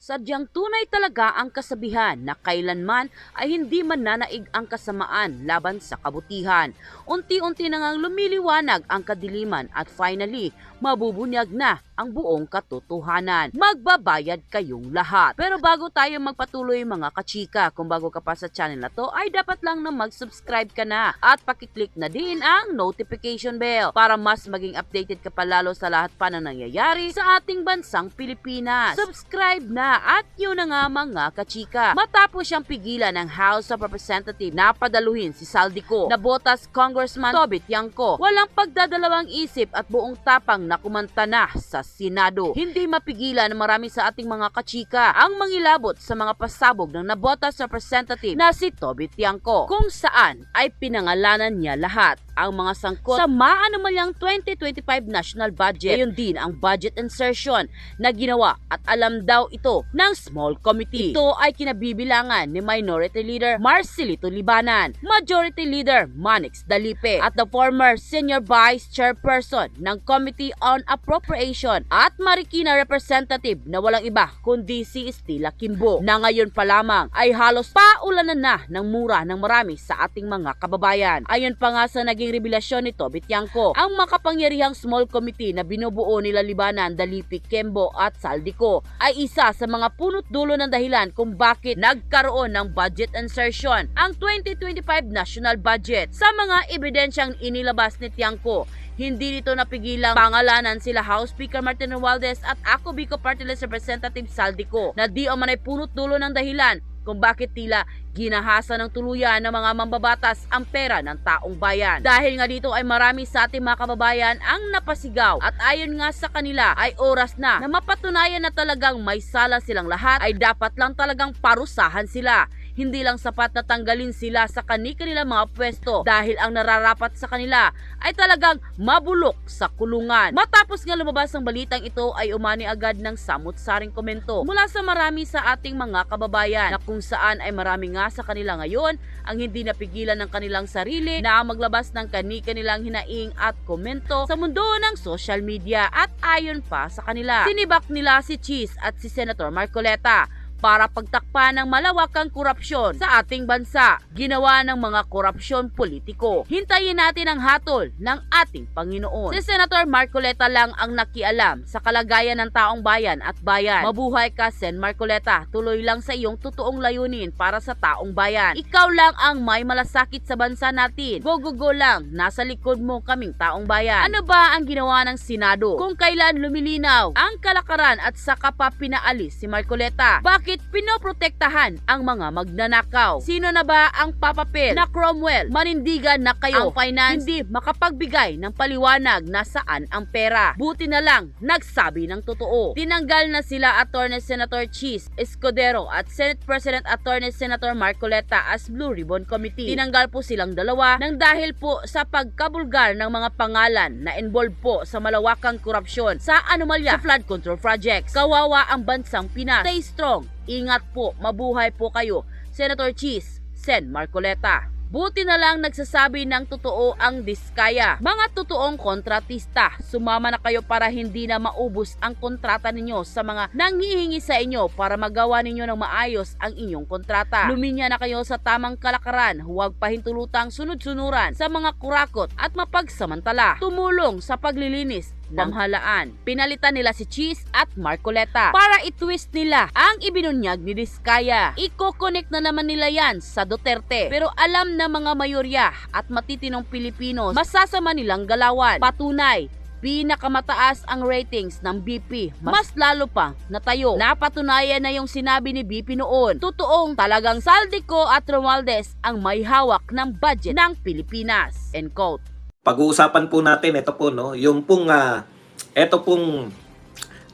Sadyang tunay talaga ang kasabihan na kailanman ay hindi mananaig ang kasamaan laban sa kabutihan. Unti-unti na ngang lumiliwanag ang kadiliman at finally, mabubunyag na ang buong katotohanan. Magbabayad kayong lahat. Pero bago tayo magpatuloy mga kachika, kung bago ka pa sa channel na to, ay dapat lang na mag-subscribe ka na at pakiclick na din ang notification bell para mas maging updated ka pa lalo sa lahat pa na nangyayari sa ating bansang Pilipinas. Subscribe na at yun na nga mga kachika. Matapos siyang pigilan ng House of Representatives na padaluhin si Saldico na botas Congressman Tobit Yangko, walang pagdadalawang isip at buong tapang na kumanta na sa Senado. Hindi mapigilan marami sa ating mga kachika ang mangilabot sa mga pasabog ng nabotas representative na si Tobit Yangko kung saan ay pinangalanan niya lahat ang mga sangkot sa maanomalyang 2025 national budget. Ngayon din ang budget insertion na ginawa at alam daw ito ng small committee. Ito ay kinabibilangan ni Minority Leader Marcelito Libanan, Majority Leader Manix Dalipe at the former Senior Vice Chairperson ng Committee on Appropriation at Marikina Representative na walang iba kundi si Estila Kimbo na ngayon pa lamang ay halos paulanan na ng mura ng marami sa ating mga kababayan. Ayon pa nga sa naging revelasyon nito, Bityangko, ang makapangyarihang small committee na binubuo nila Libanan, Dalipi, Kembo at Saldico ay isa sa mga punot dulo ng dahilan kung bakit nagkaroon ng budget insertion ang 2025 national budget. Sa mga ebidensyang inilabas ni Tiangco, hindi nito napigilang pangalanan sila House Speaker Martin Romualdez at Ako Bico Party List Representative Saldico na di o punot dulo ng dahilan kung bakit tila ginahasa ng tuluyan ng mga mambabatas ang pera ng taong bayan. Dahil nga dito ay marami sa ating mga kababayan ang napasigaw at ayon nga sa kanila ay oras na na mapatunayan na talagang may sala silang lahat ay dapat lang talagang parusahan sila hindi lang sapat na tanggalin sila sa kani-kanilang mga pwesto dahil ang nararapat sa kanila ay talagang mabulok sa kulungan. Matapos nga lumabas ang balitang ito ay umani agad ng samot-saring komento mula sa marami sa ating mga kababayan na kung saan ay marami nga sa kanila ngayon ang hindi napigilan ng kanilang sarili na maglabas ng kani-kanilang hinaing at komento sa mundo ng social media at ayon pa sa kanila. Sinibak nila si Cheese at si Senator Marcoleta para pagtakpan ng malawakang korupsyon sa ating bansa. Ginawa ng mga korupsyon politiko. Hintayin natin ang hatol ng ating Panginoon. Si Senator Marcoleta lang ang nakialam sa kalagayan ng taong bayan at bayan. Mabuhay ka, Sen Marcoleta. Tuloy lang sa iyong totoong layunin para sa taong bayan. Ikaw lang ang may malasakit sa bansa natin. Go go go lang. Nasa likod mo kaming taong bayan. Ano ba ang ginawa ng Senado? Kung kailan lumilinaw ang kalakaran at saka pa pinaalis si Marcoleta. Bakit pinoprotektahan ang mga magnanakaw? Sino na ba ang papapil na Cromwell? Manindigan na kayo. Ang finance hindi makapagbigay ng paliwanag na saan ang pera. Buti na lang nagsabi ng totoo. Tinanggal na sila Attorney Senator Cheese Escudero at Senate President Attorney Senator Marcoleta as Blue Ribbon Committee. Tinanggal po silang dalawa nang dahil po sa pagkabulgar ng mga pangalan na involved po sa malawakang korupsyon sa anomalya sa flood control projects. Kawawa ang bansang Pinas. Stay strong. Ingat po. Mabuhay po kayo. Senator Cheese, Sen Marcoleta. Buti na lang nagsasabi ng totoo ang Diskaya. Mga totoong kontratista, sumama na kayo para hindi na maubos ang kontrata ninyo sa mga nanghihingi sa inyo para magawa ninyo ng maayos ang inyong kontrata. Luminya na kayo sa tamang kalakaran, huwag pahintulutang sunod-sunuran sa mga kurakot at mapagsamantala. Tumulong sa paglilinis pamahalaan. Pinalitan nila si Cheese at Marcoleta para i-twist nila ang ibinunyag ni Diskaya. Iko-connect na naman nila yan sa Duterte. Pero alam na mga mayorya at matitinong Pilipinos, masasama nilang galawan. Patunay, pinakamataas ang ratings ng BP. Mas lalo pa natayo. Napatunayan na yung sinabi ni BP noon. Totoong talagang Saldico at Romualdez ang may hawak ng budget ng Pilipinas. End quote. Pag-uusapan po natin ito po no, yung pong ah, ito pong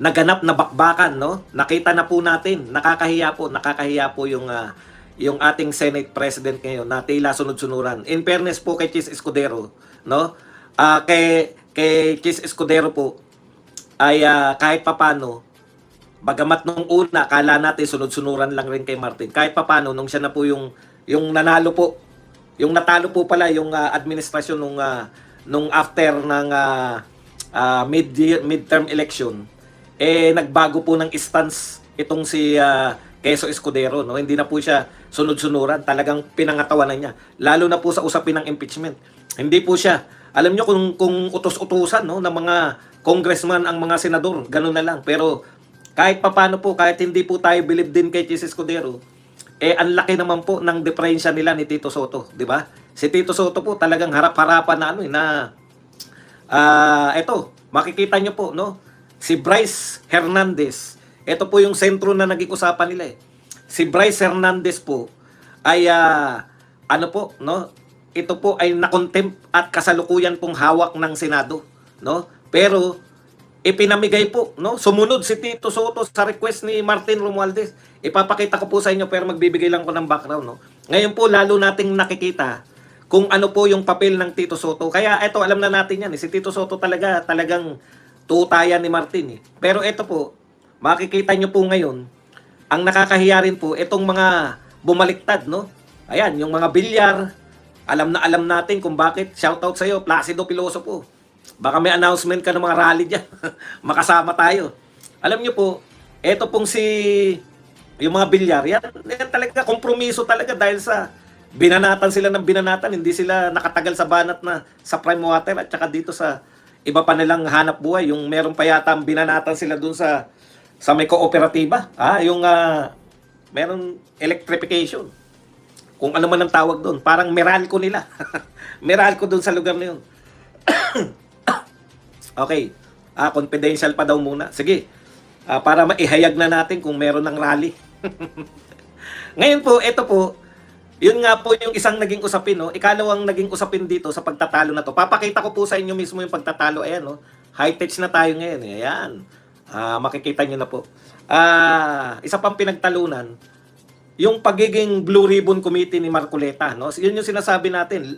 naganap na bakbakan no. Nakita na po natin, nakakahiya po, nakakahiya po yung ah, yung ating Senate President ngayon na tila sunod-sunuran. In fairness po kay Chis Escudero, no? Ah kay kay Chis Escudero po ay ah, kahit papano bagamat nung una kala natin sunod-sunuran lang rin kay Martin. Kahit papano nung siya na po yung yung nanalo po yung natalo po pala yung ah, administrasyon nung ah, nung after ng ah, ah, mid midterm election eh nagbago po ng stance itong si ah, Quezon Escudero, no? Hindi na po siya sunod-sunuran, talagang pinangatawanan niya. Lalo na po sa usapin ng impeachment. Hindi po siya. Alam niyo kung kung utos-utusan no ng mga congressman ang mga senador, ganun na lang. Pero kahit papano po, kahit hindi po tayo believe din kay Jesus Escudero, eh ang laki naman po ng diferensya nila ni Tito Soto, di ba? Si Tito Soto po talagang harap-harapan na ano eh, na ah eto, makikita nyo po, no? Si Bryce Hernandez, ito po yung sentro na naging usapan nila eh. Si Bryce Hernandez po ay ah, ano po, no? Ito po ay nakontempt at kasalukuyan pong hawak ng Senado, no? Pero ipinamigay po, no? Sumunod si Tito Soto sa request ni Martin Romualdez. Ipapakita ko po sa inyo pero magbibigay lang ko ng background, no? Ngayon po lalo nating nakikita kung ano po yung papel ng Tito Soto. Kaya eto alam na natin yan, eh. si Tito Soto talaga talagang tutayan ni Martin eh. Pero eto po, makikita nyo po ngayon, ang nakakahiya rin po itong mga bumaliktad, no? Ayan, yung mga bilyar, alam na alam natin kung bakit. Shoutout sa iyo, Placido Piloso po. Baka may announcement ka ng mga rally dyan. Makasama tayo. Alam nyo po, eto pong si yung mga bilyar, yan, yan talaga kompromiso talaga dahil sa binanatan sila ng binanatan, hindi sila nakatagal sa banat na sa prime water at saka dito sa iba pa nilang hanap buhay, yung meron pa yata ang binanatan sila dun sa sa may kooperatiba, ah, yung ah, meron electrification. Kung ano man ang tawag doon, parang Meralco nila. Meralco doon sa lugar na yun. okay. Ah, confidential pa daw muna. Sige. Ah, para maihayag na natin kung meron ng rally. Ngayon po, ito po, yun nga po yung isang naging usapin, no? Ikalawang naging usapin dito sa pagtatalo na to. Papakita ko po sa inyo mismo yung pagtatalo. Ayan, no? High-tech na tayo ngayon. eh. Ayan. Ah, makikita nyo na po. Ah, isa pang pinagtalunan, yung pagiging Blue Ribbon Committee ni Marcoleta, no? Yun yung sinasabi natin.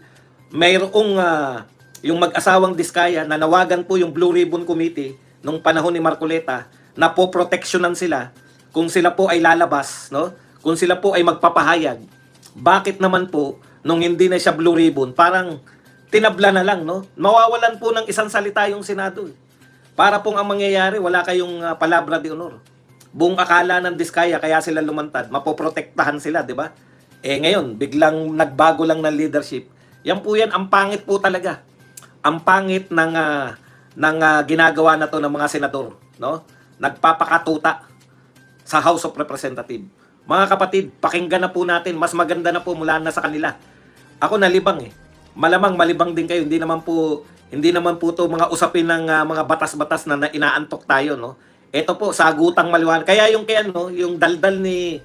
Mayroong ah, yung mag-asawang Diskaya na nawagan po yung Blue Ribbon Committee nung panahon ni Marcoleta na po proteksyonan sila kung sila po ay lalabas, no? Kung sila po ay magpapahayag. Bakit naman po nung hindi na siya Blue Ribbon, parang tinabla na lang, no? Mawawalan po ng isang salita yung Senado. eh. Para pong ang mangyayari, wala kayong ah, palabra de honor. Buong akala ng Diskaya kaya sila lumantad, mapoprotektahan sila, di ba? Eh ngayon, biglang nagbago lang ng leadership. Yan po yan, ang pangit po talaga. Ang pangit ng ah, ng ah, ginagawa na to ng mga senador, no? Nagpapakatuta sa House of Representative. Mga kapatid, pakinggan na po natin, mas maganda na po mula na sa kanila. Ako nalibang eh. Malamang malibang din kayo, hindi naman po hindi naman po to mga usapin ng ah, mga batas-batas na, na inaantok tayo, no. Ito po sagutang maliwan. Kaya yung kaya no, yung daldal ni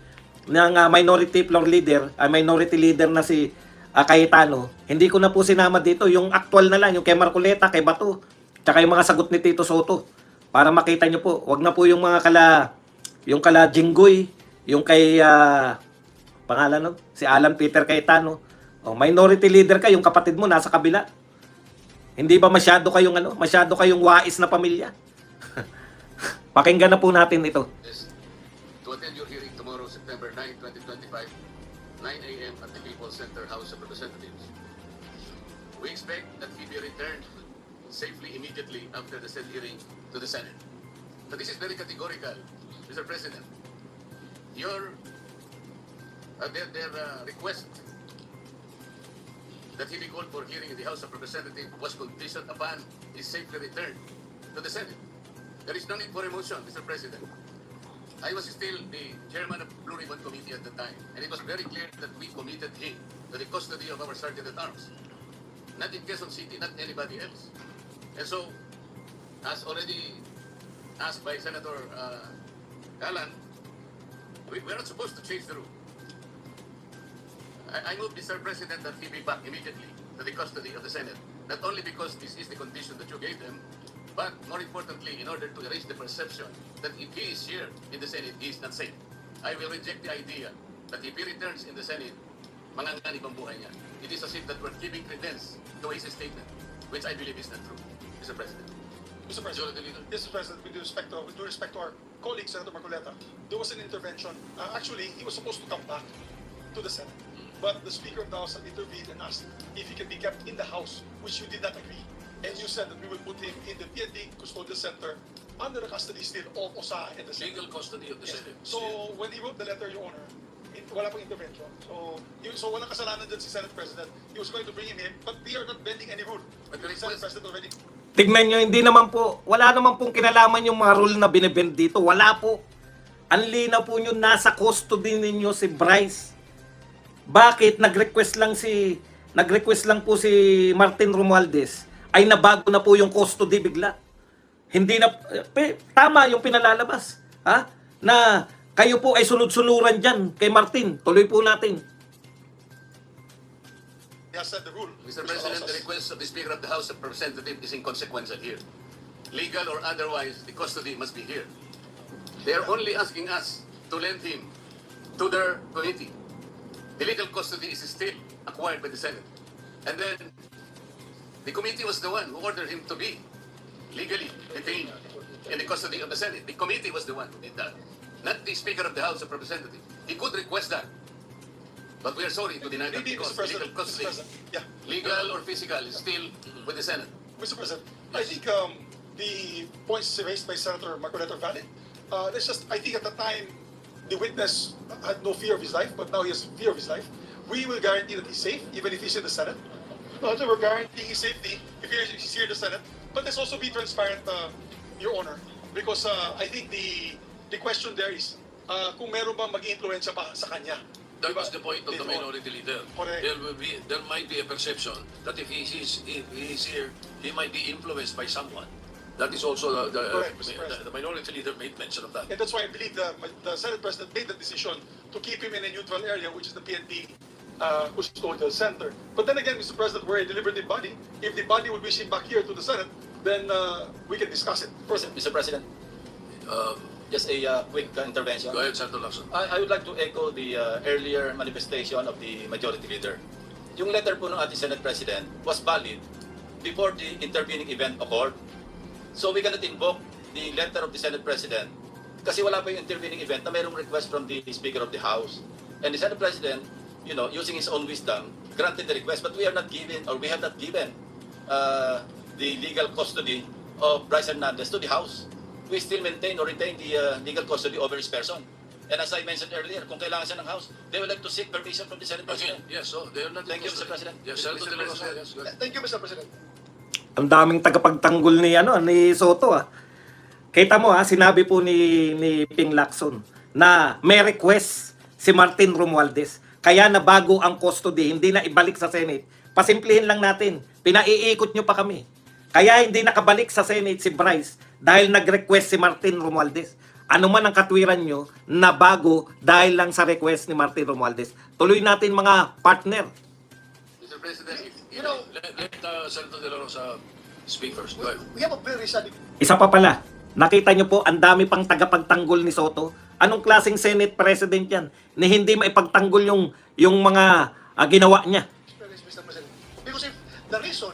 ng ah, minority floor leader, ah, minority leader na si ah, Cayetano, hindi ko na po sinama dito yung actual na lang, yung kay Marcoleta, kay Bato, tsaka yung mga sagot ni Tito Soto. Para makita nyo po, wag na po yung mga kala yung kala Jinggoy, yung kay ah, pangalan no, si Alan Peter Cayetano. Oh, minority leader ka, yung kapatid mo nasa kabila. Hindi ba masyado kayong ano, masyado kayong wais na pamilya? Pakinggan na po natin ito. 9 a.m. at the People's Center House of Representatives. We expect that he be returned safely immediately after the said hearing to the Senate. So this is very categorical, Mr. President. Your uh, their, their uh, request that he be called for hearing in the House of Representatives was conditioned upon his safely return to the Senate. There is no need for a motion, Mr. President. I was still the chairman of the Blue Ribbon Committee at the time, and it was very clear that we committed him to the custody of our Sergeant at Arms. Not in Quezon City, not anybody else. And so, as already asked by Senator uh, Alan, we, we're not supposed to change the rule. I, I move, Mr. President, that he be back immediately to the custody of the Senate. Not only because this is the condition that you gave them, but more importantly, in order to erase the perception that if he is here in the Senate, he is not safe. I will reject the idea that if he returns in the Senate, manganganib ang buhay niya. It is as if that we're giving credence to his statement, which I believe is not true, Mr. President. Mr. President. Mr. President, with respect to, with due respect to our colleague, Senator Marcoleta, there was an intervention. Uh, actually, he was supposed to come back to the Senate. But the Speaker of the House intervened and asked if he can be kept in the House, which you did not agree. And you said that we will put him in the PND Custodial Center under the custody still of OSA and the Senate. Legal custody of the Yes. Senate. So when he wrote the letter, Your Honor, it, wala pang intervention. So, yun, so walang kasalanan dyan si Senate President. He was going to bring him in, but we are not bending any rule. But the Senate President already Tignan nyo, hindi naman po, wala naman pong kinalaman yung mga rule na binibend dito. Wala po. Ang linaw po nyo, nasa custody ninyo si Bryce. Bakit nag-request lang si nag-request lang po si Martin Romualdez ay nabago na po yung custody bigla. Hindi na pe, tama yung pinalalabas, ha? Na kayo po ay sunod-sunuran diyan kay Martin. Tuloy po natin. he has said the rule. Mr. President, the request of the Speaker of the House of Representatives is inconsequential here. Legal or otherwise, the custody must be here. They are only asking us to lend him to their committee. The legal custody is still acquired by the Senate. And then, the committee was the one who ordered him to be legally detained in the custody of the Senate. The committee was the one who did that, not the Speaker of the House of Representatives. He could request that. But we are sorry to deny that because legal custody yeah. legal or physical, is still with the Senate. Mr. President, I think um, the points raised by Senator Marcoleta are valid. Uh, it's just, I think at the time, the witness had no fear of his life, but now he has fear of his life. We will guarantee that he's safe, even if he's in the Senate. No, so we're guaranteeing his safety if he's here in the Senate. But let's also be transparent, uh, Your Honor, because uh, I think the the question there is uh, kung meron bang mag-influensya pa sa kanya. That Diba? was the point of the on. minority leader. Correct. There will be, there might be a perception that if he is, if he is here, he might be influenced by someone. That is also the, the, Correct, Mr. the, the minority leader made mention of that. And that's why I believe the, the Senate President made the decision to keep him in a neutral area, which is the PNP uh, custodial center. But then again, Mr. President, we're a deliberative body. If the body would wish him back here to the Senate, then uh, we can discuss it. Mr. Mr. President, Um, just a uh, quick uh, intervention. go ahead, Senator Lacson. I, I would like to echo the uh, earlier manifestation of the majority leader. Yung letter po ng ating Senate President was valid before the intervening event occurred. So we cannot invoke the letter of the Senate President kasi wala pa yung intervening event na mayroong request from the Speaker of the House. And the Senate President, you know, using his own wisdom, granted the request, but we are not given or we have not given uh, the legal custody of Bryce Hernandez to the House. We still maintain or retain the uh, legal custody over his person. And as I mentioned earlier, kung kailangan siya ng House, they would like to seek permission from the Senate President. yes, so they are not. Thank you, Mr. President. Yes, Mr. President. yes. Thank you, Mr. President. Ang daming tagapagtanggol ni ano ni Soto ah. Kita mo ha, sinabi po ni ni Ping Lacson na may request si Martin Romualdez. Kaya na bago ang custody, hindi na ibalik sa Senate. Pasimplihin lang natin. Pinaiikot nyo pa kami. Kaya hindi nakabalik sa Senate si Bryce dahil nag-request si Martin Romualdez. Ano man ang katwiran nyo na bago dahil lang sa request ni Martin Romualdez. Tuloy natin mga partner. Mr. President, if, You know, Let, let uh, Senator De La Rosa speak first. Go ahead. we have a very sad Isa pa pala, nakita nyo po, ang dami pang tagapagtanggol ni Soto. Anong klaseng Senate President yan? Na hindi maipagtanggol yung, yung mga ah, ginawa niya. Mr. President. Because if the reason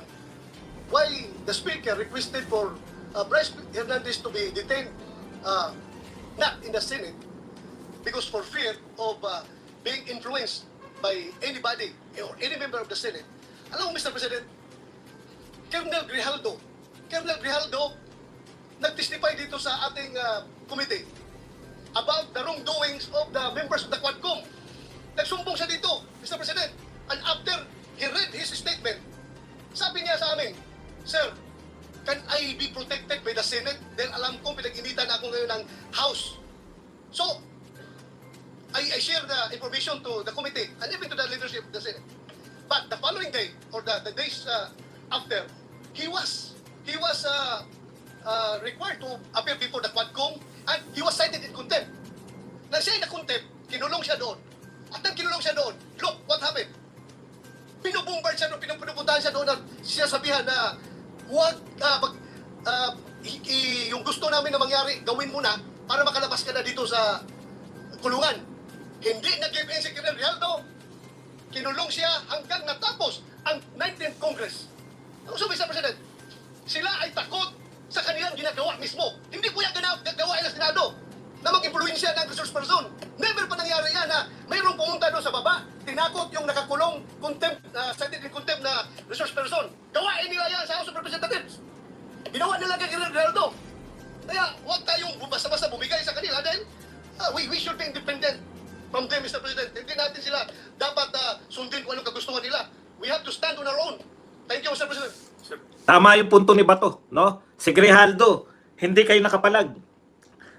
why the Speaker requested for uh, Bryce Hernandez to be detained uh, not in the Senate because for fear of uh, being influenced by anybody or any member of the Senate, alam mo, Mr. President, Colonel Grijaldo, Colonel Grijaldo, nag-testify dito sa ating uh, committee about the wrongdoings of the members of the Quadcom. Nagsumbong siya dito, Mr. President. And after he read his statement, sabi niya sa amin, Sir, can I be protected by the Senate? Dahil alam ko pinag-initan ako ngayon ng House. So, I, I share the information to the committee and even to the leadership of the Senate. But the following day, or the, the days uh, after, he was, he was uh, uh, required to appear before the Quadcom and he was cited in contempt. Nang siya ay na-contempt, kinulong siya doon. At nang kinulong siya doon, look what happened. Pinubombard siya doon, pinupuntahan siya doon at siya sabihan na huwag, ah, mag, ah, i- i- yung gusto namin na mangyari, gawin mo na para makalabas ka na dito sa kulungan. Hindi nag-give in si Colonel Rialdo. Kinulong siya hanggang natapos ang 19th Congress. Ano sabi. Tama yung punto ni Bato, no? Si Grijaldo, hindi kayo nakapalag.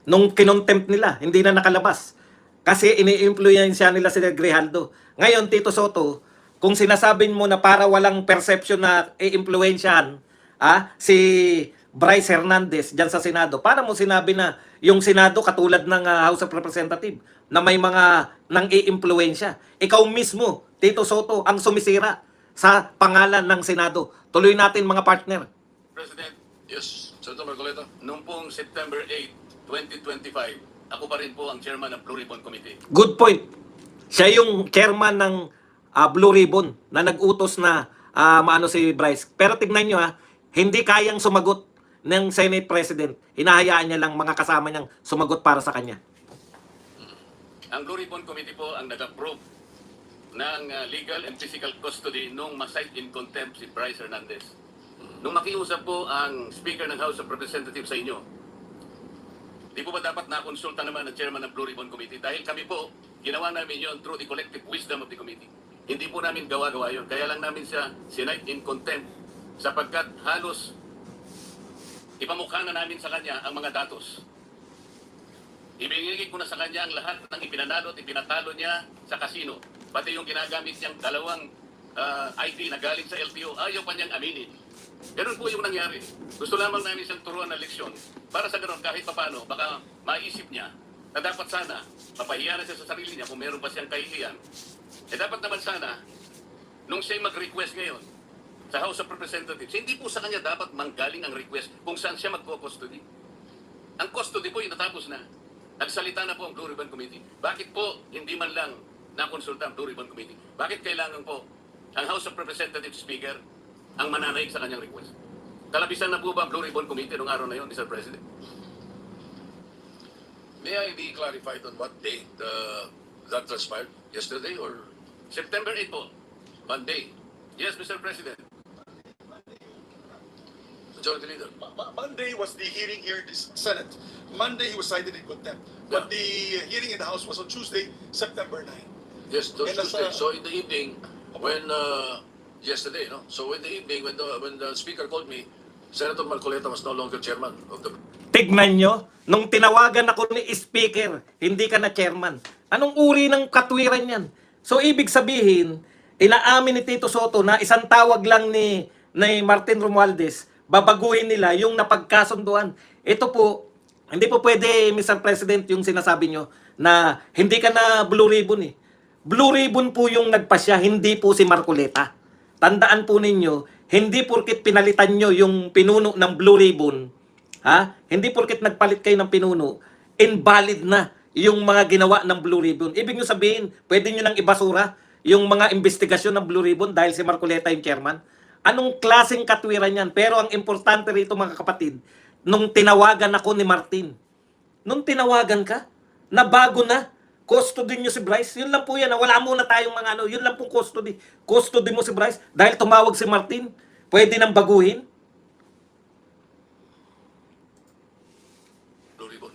Nung kinontempt nila, hindi na nakalabas. Kasi ini-influensya nila si Grijaldo. Ngayon, Tito Soto, kung sinasabing mo na para walang perception na i-influensyahan ah, si Bryce Hernandez dyan sa Senado, para mo sinabi na yung Senado katulad ng ah, House of Representative na may mga nang i-influensya. Ikaw mismo, Tito Soto, ang sumisira sa pangalan ng Senado. Tuloy natin mga partner. President, Yes, Senator Marcoleta. noong pong September 8, 2025, ako pa rin po ang chairman ng Blue Ribbon Committee. Good point. Siya yung chairman ng ah, Blue Ribbon na nag-utos na ah, maano si Bryce. Pero tignan nyo ha, hindi kayang sumagot ng Senate President. Hinahayaan niya lang mga kasama niyang sumagot para sa kanya. Ang Blue Ribbon Committee po ang nag-approve ng uh, legal and physical custody nung masite in contempt si Bryce Hernandez. Nung makiusap po ang Speaker ng House of Representatives sa inyo, di po ba dapat nakonsulta naman ng Chairman ng Blue Ribbon Committee? Dahil kami po, ginawa namin yon through the collective wisdom of the committee. Hindi po namin gawa-gawa yon. Kaya lang namin siya sinite in contempt sapagkat halos ipamukha na namin sa kanya ang mga datos. Ibinigay ko na sa kanya ang lahat ng ipinanalo at ipinatalo niya sa kasino. Pati yung ginagamit niyang dalawang ah, ID na galing sa LTO, ayaw pa niyang aminin. Ganun po yung nangyari. Gusto lamang namin siyang turuan ng leksyon. Para sa ganun, kahit papano, baka maisip niya na dapat sana, mapahiya na siya sa sarili niya kung meron pa siyang kahihiyan. Eh dapat naman sana, nung siya mag-request ngayon sa House of Representatives, hindi po sa kanya dapat manggaling ang request kung saan siya magko-custody. Ang custody po yung natapos na. Nagsalita na po ang Blue Ribbon Committee. Bakit po hindi man lang nakonsulta ang Blue Ribbon Committee? Bakit kailangan po ang House of Representatives Speaker ang mananaig sa kanyang request? Kalabisan na po ba ang Blue Ribbon Committee noong araw na yun, Mr. President? May I be clarified on what date uh, that transpired? Yesterday or September 8 po. Monday? Yes, Mr. President. Majority Leader. Mo- Mo- Monday was the hearing here in the Senate. Monday, he was cited in contempt. But the hearing in the House was on Tuesday, September 9. Yes, those Tuesday. uh, So in the evening, when uh, yesterday, no. So in the evening, when the when the speaker called me, Senator Marcoleta was no longer chairman of the. Tignan nyo, nung tinawagan ako ni Speaker, hindi ka na chairman. Anong uri ng katwiran yan? So, ibig sabihin, inaamin ni Tito Soto na isang tawag lang ni, ni Martin Romualdez, babaguhin nila yung napagkasunduan. Ito po, hindi po pwede, Mr. President, yung sinasabi nyo na hindi ka na Blue Ribbon eh. Blue Ribbon po yung nagpasya, hindi po si Marcoleta. Tandaan po ninyo, hindi porkit pinalitan nyo yung pinuno ng Blue Ribbon, ha? Hindi porkit nagpalit kayo ng pinuno, invalid na yung mga ginawa ng Blue Ribbon. Ibig nyo sabihin, pwede nyo nang ibasura yung mga investigasyon ng Blue Ribbon dahil si Marcoleta yung chairman. Anong klaseng katwiran yan? Pero ang importante rito mga kapatid, nung tinawagan ako ni Martin, nung tinawagan ka, na bago na, custody nyo si Bryce, yun lang po yan. ah. Wala muna tayong mga ano, yun lang po custody. Custody mo si Bryce dahil tumawag si Martin. Pwede nang baguhin.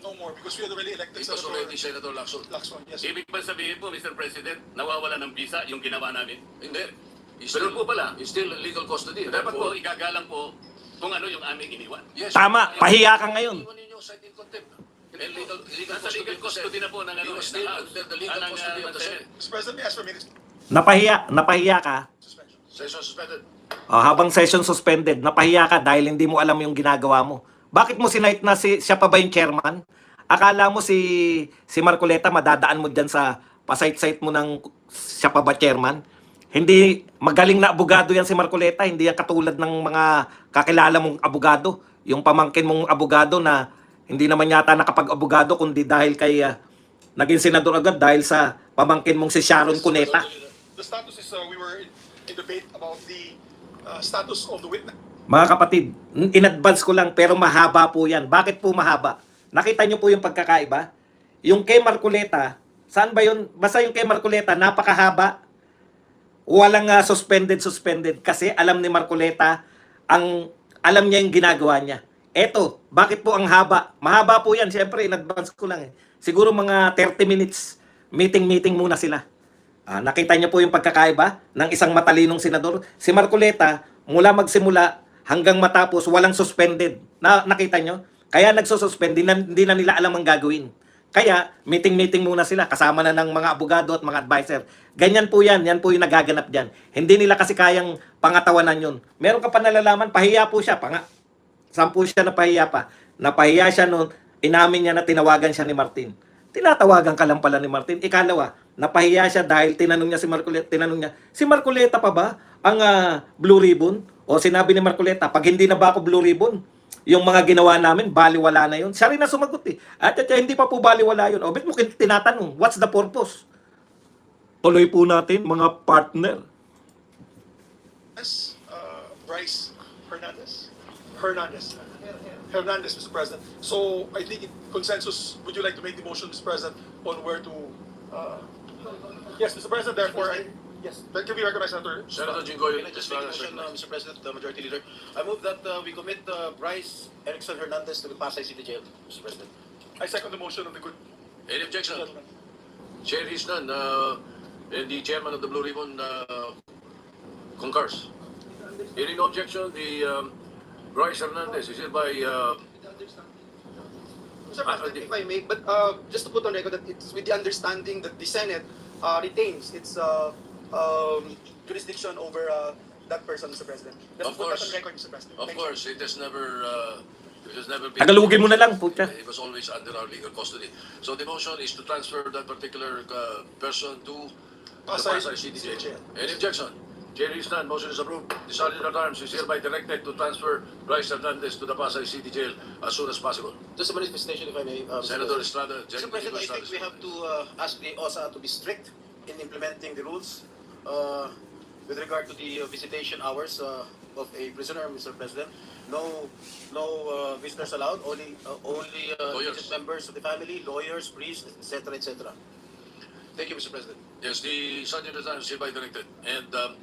No more, because we already elected was Senator already Senator Lacson. Lacson. Yes. Ibig ba sabihin po, Mr. President, nawawala ng visa yung ginawa namin? Hindi. He's Pero still, po pala. he's still legal custody. Dapat po igagalang po kung ano yung aming iniwan. Yes. Tama, pahiya ka ngayon. Iwan ninyo in contempt. Legal, legal Nasa legal custody na po ng ano, He was ng still House. under the legal ng, custody of the ng Senate. Mr. President, may I ask for a minute Napahiya, napahiya ka. Session suspended. Oh, habang session suspended, napahiya ka dahil hindi mo alam yung ginagawa mo. Bakit mo sinight na si, siya pa ba yung chairman? Akala mo si si Marcoleta madadaan mo diyan sa pasite-site mo ng siya pa ba chairman? Hindi magaling na abogado yan si Marcoleta, hindi yan katulad ng mga kakilala mong abogado, yung pamangkin mong abogado na hindi naman yata nakapag-abogado kundi dahil kay ah, naging senador agad dahil sa pamangkin mong si Sharon Cuneta. The status is, uh, we were in, in debate about the uh, status of the witness. Mga kapatid, in advance ko lang pero mahaba po yan. Bakit po mahaba? Nakita nyo po yung pagkakaiba? Yung kay Marcoleta, saan ba yun? Basta yung kay Marcoleta, napakahaba. Walang ah, suspended, suspended. Kasi alam ni Marcoleta, ang, alam niya yung ginagawa niya. Eto, bakit po ang haba? Mahaba po yan, siyempre, in advance ko lang eh. Siguro mga 30 minutes, meeting-meeting muna sila. Ah, nakita niyo po yung pagkakaiba ng isang matalinong senador. Si Marcoleta, mula magsimula hanggang matapos, walang suspended. Na, nakita niyo? Kaya nagsususpend, hindi na, na nila alam ang gagawin. Kaya, meeting-meeting muna sila, kasama na ng mga abogado at mga advisor. Ganyan po yan, yan po yung nagaganap dyan. Hindi nila kasi kayang pangatawanan yun. Meron ka pa nalalaman, pahiya po siya, panga, Sampu siya napahiya pa. Napahiya siya noon, inamin niya na tinawagan siya ni Martin. Tinatawagan ka lang pala ni Martin. Ikalawa, napahiya siya dahil tinanong niya si Marcoleta, tinanong niya, si Marcoleta pa ba ang ah, Blue Ribbon? O sinabi ni Marcoleta, pag hindi na ba ako Blue Ribbon, yung mga ginawa namin, baliwala na yun. Siya rin na sumagot eh. At, at, at, hindi pa po baliwala yun. O, ba't mo tinatanong? What's the purpose? Tuloy po natin, mga partner. Yes, uh, Bryce Hernandez? Hernandez. Hernandez, Mr. President. So I think in consensus, would you like to make the motion, Mr. President, on where to, uh, yes, Mr. President, therefore, I, yes, that can be recognized, Senator. Senator Jinggoy Can I just make a motion, uh, Mr. President, the Majority Leader? I move that uh, we commit uh, Bryce Erickson Hernandez to the Pasay City Jail, Mr. President. I second the motion of the good Any objection? gentleman. Chair is none, uh, and the chairman of the Blue Ribbon uh, concurs. Hearing no objection, the um, Bryce Hernandez is hereby uh, Mr. Ah, President, di- if I may, but uh, just to put on record that it's with the understanding that the Senate uh, retains its uh, um, jurisdiction over uh, that person, Mr. President. Just Of to put that course. on record, Mr. President. Of Thank you. course, it has never, uh, it has never been. Tagalogin mo na lang, putya. It was always under our legal custody. So the motion is to transfer that particular uh, person to the Pasay Pasay City City Jail. Jail. Any objection? Is none, motion is approved. The Sergeant at Arms is hereby directed to transfer Bryce Hernandez to the Pasay City Jail as soon as possible. Just a manifestation, if I may. uh, Mr. Senator. Estrada, Mr. President, I think we have to uh, ask the OSA to be strict in implementing the rules uh, with regard to the uh, visitation hours uh, of a prisoner, Mr. President. No, no uh, visitors allowed. Only, uh, only uh, members of the family, lawyers, priests, etc., etc. Thank you, Mr. President. Yes, the Sergeant at Arms is hereby directed. And um,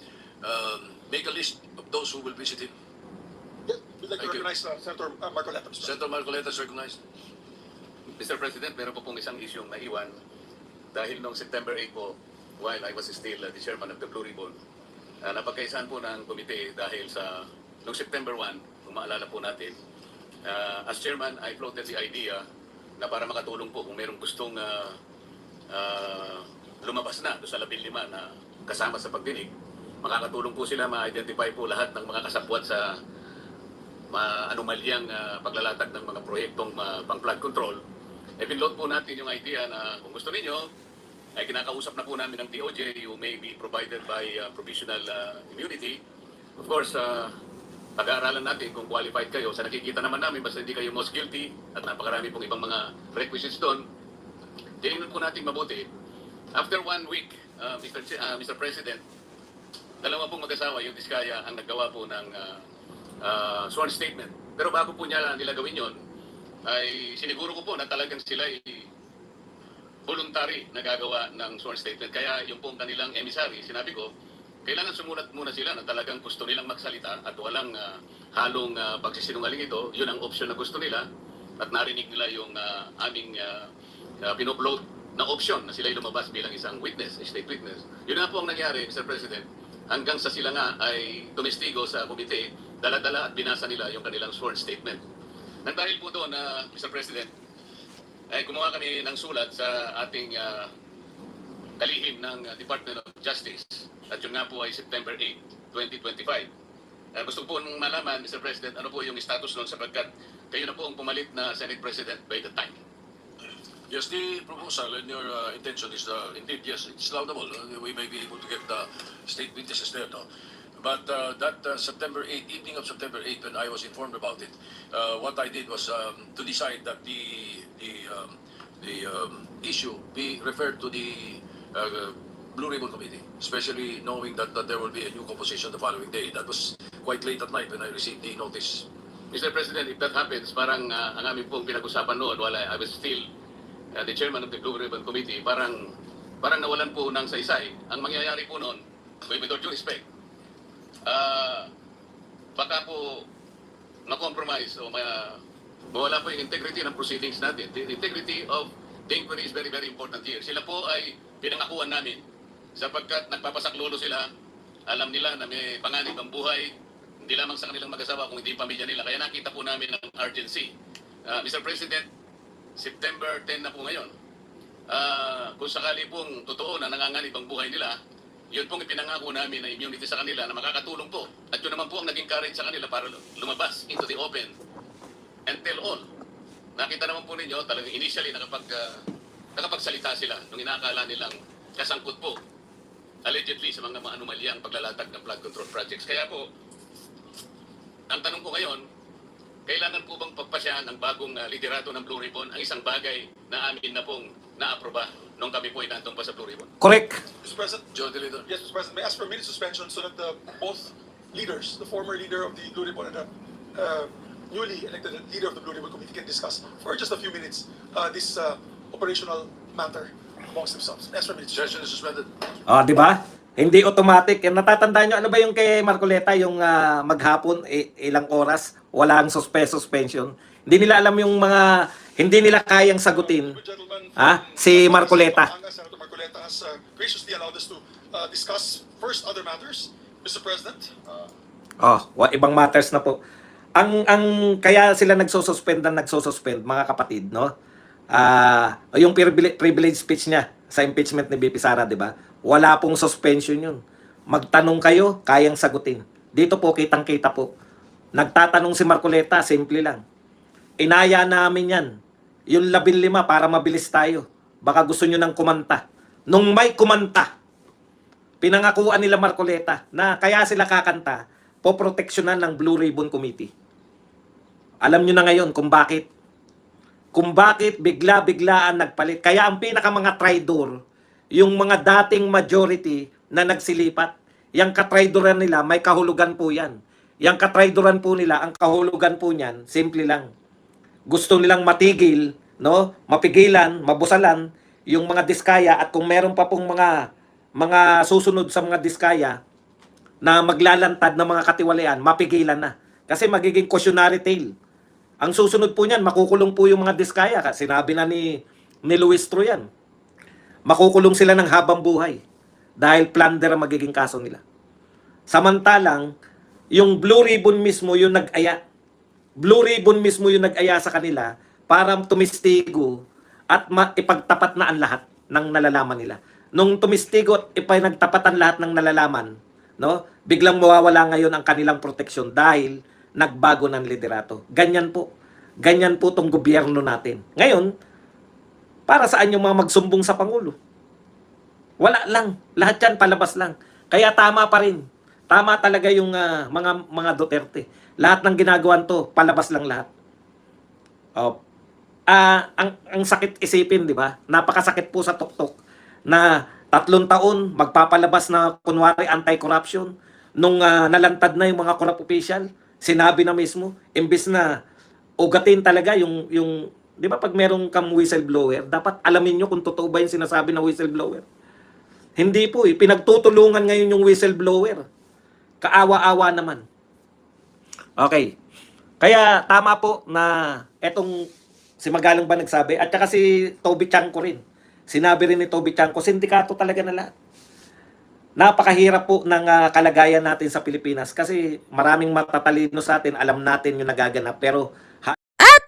um, make a list of those who will visit him. Yes, we'd like to Thank you. recognize uh, Senator uh, Marcoleta, Mr. President. Senator Marcoleta is recognized. Mr. President, meron po pong isang isyong naiwan dahil noong September 8 po, while I was still uh, the chairman of the Blue Ribbon, uh, napagkaisahan po ng komite dahil sa noong September 1, kung maalala po natin, uh, as chairman, I floated the idea na para makatulong po kung merong gustong uh, uh, lumabas na doon sa labing lima na kasama sa pagdinig, makakatulong po sila ma-identify po lahat ng mga kasabwat sa maanumalyang uh, paglalatag ng mga proyektong uh, pang flood control, e pinload po natin yung idea na kung gusto ninyo, ay kinakausap na po namin ng DOJ, you may be provided by uh, provisional uh, immunity. Of course, uh, pag-aaralan natin kung qualified kayo. Sa nakikita naman namin, basta hindi kayo most guilty at napakarami pong ibang mga requisites doon, tinignan po natin mabuti. After one week, uh, Mr. Uh, Mr. President, dalawa pong mag-asawa, yung Diskaya, ang naggawa po ng uh, uh, sworn statement. Pero bago po niya nila gawin yon, ay siniguro ko po na talagang sila ay voluntary na gagawa ng sworn statement. Kaya yung pong kanilang emissary, sinabi ko, kailangan sumulat muna sila na talagang gusto nilang magsalita at walang ah, halong uh, pagsisinungaling ito. Yun ang option na gusto nila at narinig nila yung ah, aming uh, pinupload na option na sila lumabas bilang isang witness, state witness. Yun na po ang nangyari, Mr. President, hanggang sa sila nga ay tumestigo sa komite, dala-dala at binasa nila yung kanilang sworn statement. Nang dahil po doon, na Mr. President, ay gumawa kami ng sulat sa ating ah, kalihim ng ah, Department of Justice at yun nga po ay September 8, 2025. Uh, gusto po nung malaman, Mr. President, ano po yung status noon sapagkat kayo na po ang pumalit na Senate President by the time. Yes, the proposal and your uh, intention is uh, indeed, yes, it's laudable. Uh, we may be able to get uh, state witnesses there, no? But uh, that uh, September 8, evening of September 8, when I was informed about it, uh, what I did was um, to decide that the the um, the um, issue be referred to the uh, Blue Ribbon Committee, especially knowing that, that there will be a new composition the following day. That was quite late at night when I received the notice. Mr. President, if that happens, parang uh, ang aming pong pinag-usapan noon while I, I was still uh, the chairman of the Blue Ribbon Committee, parang parang nawalan po ng saysay. Ang mangyayari po noon, with all due respect, ah, baka po ma-compromise o ma mawala po yung integrity ng proceedings natin. The integrity of the inquiry is very, very important here. Sila po ay pinangakuan namin sapagkat nagpapasaklolo sila. Alam nila na may panganib ang buhay, hindi lamang sa kanilang mag-asawa kung hindi pamilya nila. Kaya nakita po namin ang urgency. Ah, Mr. President, September 10 na po ngayon. Ah, kung sakali pong totoo na nanganganib ang buhay nila, yun pong ipinangako namin na immunity sa kanila na makakatulong po. At yun naman po ang naging courage sa kanila para lumabas into the open and tell all. Nakita naman po ninyo, talagang initially nakapag, ah, nakapagsalita sila nung inaakala nilang kasangkot po allegedly sa mga mga anomalyang paglalatag ng flood control projects. Kaya po, ang tanong ko ngayon, kailangan po bang pagpasyahan ng bagong ah, liderato ng Blue Ribbon ang isang bagay na amin na pong naaproba nung kami po ay nandun pa sa Blue Ribbon? Correct. Mr. President, Joe De Leon. yes, Mr. President, may I ask for a minute suspension so that the, both leaders, the former leader of the Blue Ribbon and the uh, newly elected leader of the Blue Ribbon Committee can discuss for just a few minutes uh, this uh, operational matter amongst themselves. Ask for a minute. Session is suspended. Ah, di ba? Hindi automatic. Yung natatandaan nyo, ano ba yung kay Marcoleta, yung ah, maghapon, i- ilang oras, walang suspe suspension. Hindi nila alam yung mga, hindi nila kayang sagutin. Ah, si Marcoleta. Senator Marcoleta has uh, graciously allowed us to uh, discuss first other matters. Mr. President, uh, Oh, wa, ibang matters na po. Ang ang kaya sila nagsosuspend na nagsosuspend mga kapatid, no? Ah, yung privilege speech niya sa impeachment ni BP Sara, 'di ba? Wala pong suspension 'yun. Magtanong kayo, kayang sagutin. Dito po kitang-kita po. Nagtatanong si Marcoleta, simple lang. Inaya namin 'yan. Yung labing lima para mabilis tayo. Baka gusto nyo ng kumanta. Nung may kumanta, pinangakuan nila Marcoleta na kaya sila kakanta, poproteksyonan ng Blue Ribbon Committee. Alam nyo na ngayon kung bakit. Kung bakit bigla-biglaan nagpalit. Kaya ang pinaka mga traidor, yung mga dating majority na nagsilipat, yung katraidoran nila, may kahulugan po yan. Yung katraidoran po nila, ang kahulugan po niyan, simple lang. Gusto nilang matigil, no? mapigilan, mabusalan, yung mga diskaya at kung meron pa pong mga mga susunod sa mga diskaya, na maglalantad ng mga katiwalian, mapigilan na. Kasi magiging cautionary tale. Ang susunod po niyan, makukulong po yung mga diskaya. Sinabi na ni, ni Luis Tro yan. Makukulong sila ng habang buhay. Dahil plunder ang magiging kaso nila. Samantalang, yung Blue Ribbon mismo yung nag-aya. Blue Ribbon mismo yung nag-aya sa kanila para tumistigo at ipagtapat na ang lahat ng nalalaman nila. Nung tumistigo at ipinagtapat ang lahat ng nalalaman, no? Biglang mawawala ngayon ang kanilang proteksyon dahil nagbago ng liderato. Ganyan po. Ganyan po tong gobyerno natin. Ngayon, para saan yung mga magsumbong sa Pangulo? Wala lang. Lahat yan palabas lang. Kaya tama pa rin. Tama talaga yung ah, mga mga Duterte. Lahat ng ginagawan to, palabas lang lahat. Oh. Ah, ang ang sakit isipin, 'di ba? Napakasakit po sa tuktok na tatlong taon magpapalabas na kunwari anti-corruption nung ah, nalantad na yung mga corrupt official, sinabi na mismo imbes na ugatin talaga yung yung 'di ba pag merong kam whistleblower, dapat alamin nyo kung totoo ba yung sinasabi ng whistleblower. Hindi po eh, pinagtutulungan ngayon yung whistleblower. Kaawa-awa naman. Okay. Kaya tama po na etong si Magalong ba nagsabi at saka si Toby Chanko rin. Sinabi rin ni Toby Chanko, sindikato talaga na lahat. Napakahirap po ng ah, kalagayan natin sa Pilipinas kasi maraming matatalino sa atin, alam natin yung nagaganap pero